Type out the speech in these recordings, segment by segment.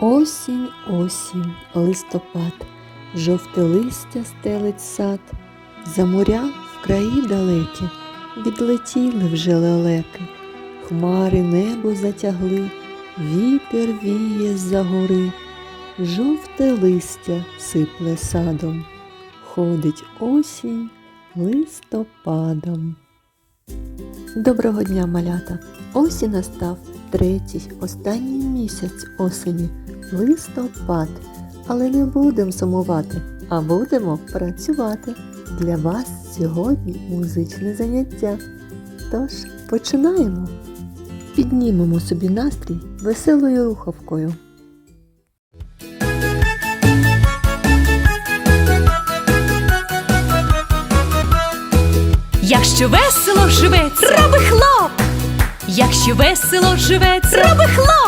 Осінь, осінь, листопад, жовте листя стелить сад, за моря в краї далекі відлетіли вже лелеки, хмари небо затягли, вітер віє з-за гори, жовте листя сипле садом, ходить осінь листопадом. Доброго дня, малята! І настав третій, останній місяць осені, листопад. Але не будемо сумувати, а будемо працювати. Для вас сьогодні музичне заняття. Тож починаємо. Піднімемо собі настрій веселою рухавкою. Якщо весело живеться, роби хлоп. Якщо весело живеться, роби хлоп.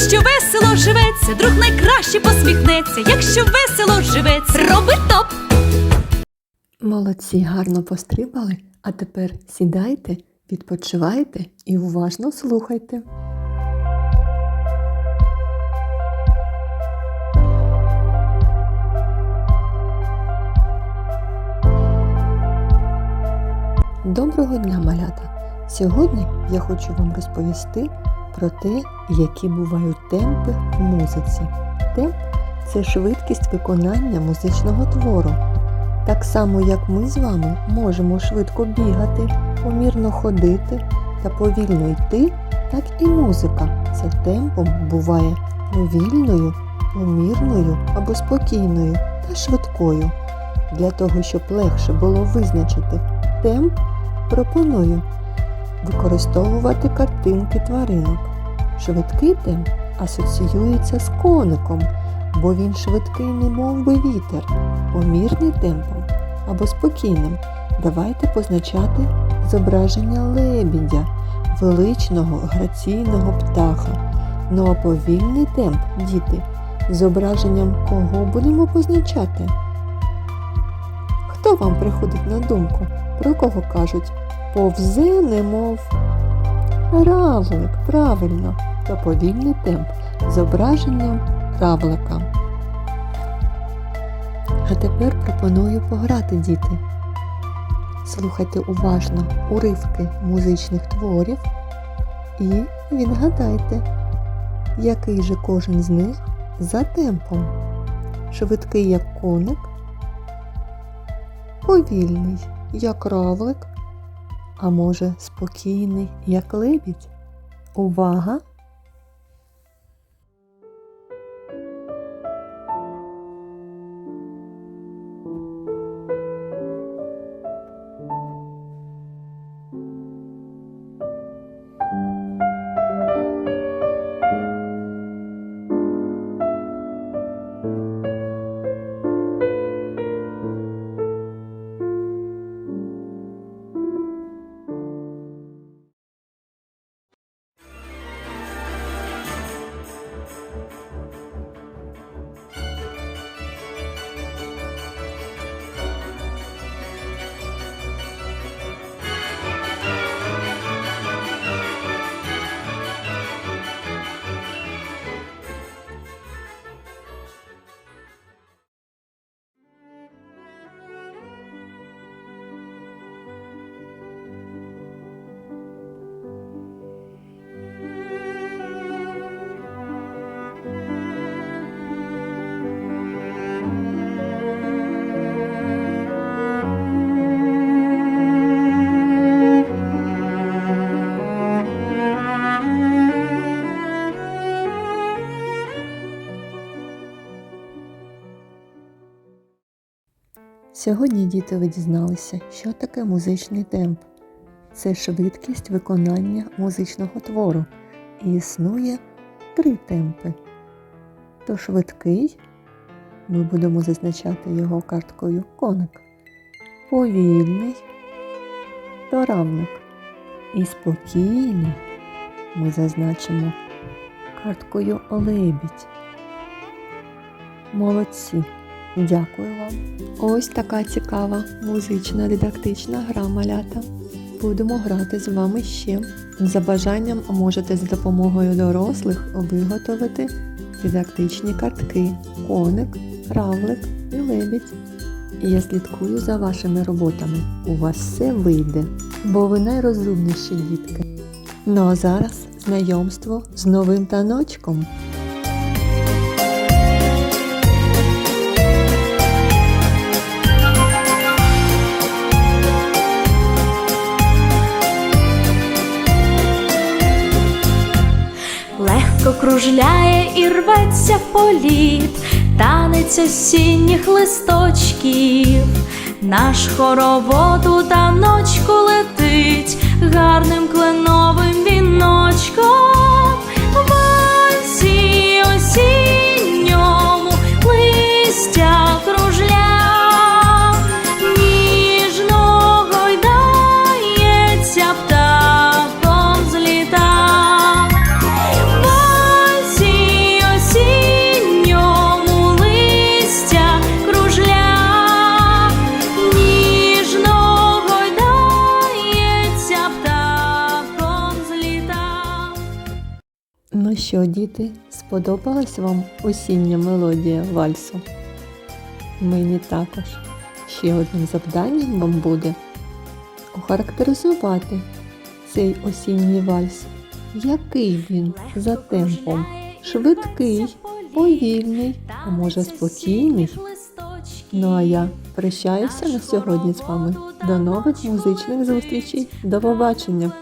Якщо весело живеться, друг найкраще посміхнеться. Якщо весело живеться, роби топ. Молодці, гарно пострибали, а тепер сідайте, відпочивайте і уважно слухайте. Доброго дня, малята! Сьогодні я хочу вам розповісти про те, які бувають темпи в музиці. Темп це швидкість виконання музичного твору. Так само, як ми з вами можемо швидко бігати, помірно ходити та повільно йти, так і музика за темпом буває повільною, помірною або спокійною та швидкою. Для того, щоб легше було визначити темп, пропоную використовувати картинки тваринок. Швидкий темп асоціюється з коником, бо він швидкий, немов би вітер, помірний темпом або спокійним. Давайте позначати зображення лебідя, величного граційного птаха. Ну а повільний темп, діти, зображенням кого будемо позначати? Хто вам приходить на думку? Про кого кажуть? Повзе, немов равлик, правильно, то повільний темп зображенням равлика. А тепер пропоную пограти, діти. Слухайте уважно уривки музичних творів і відгадайте, який же кожен з них за темпом. Швидкий як коник, повільний, як равлик, а може спокійний, як лебідь. Увага! Сьогодні діти ви дізналися, що таке музичний темп. Це швидкість виконання музичного твору. І існує три темпи. То швидкий, ми будемо зазначати його карткою коник. Повільний то равник. І спокійний ми зазначимо карткою лебідь. Молодці! Дякую вам. Ось така цікава музична дидактична гра малята. Будемо грати з вами ще. За бажанням можете з допомогою дорослих виготовити дидактичні картки коник, равлик і лебідь. Я слідкую за вашими роботами. У вас все вийде, бо ви найрозумніші дітки. Ну а зараз знайомство з новим таночком. Кружляє і рветься в політ, танець осінніх листочків, наш хоровод у що, діти, сподобалась вам осіння мелодія вальсу? Мені також. Ще одним завданням вам буде охарактеризувати цей осінній вальс. Який він за темпом? Швидкий, повільний, а може спокійний? Ну а я прощаюся на сьогодні з вами. До нових музичних зустрічей. До побачення!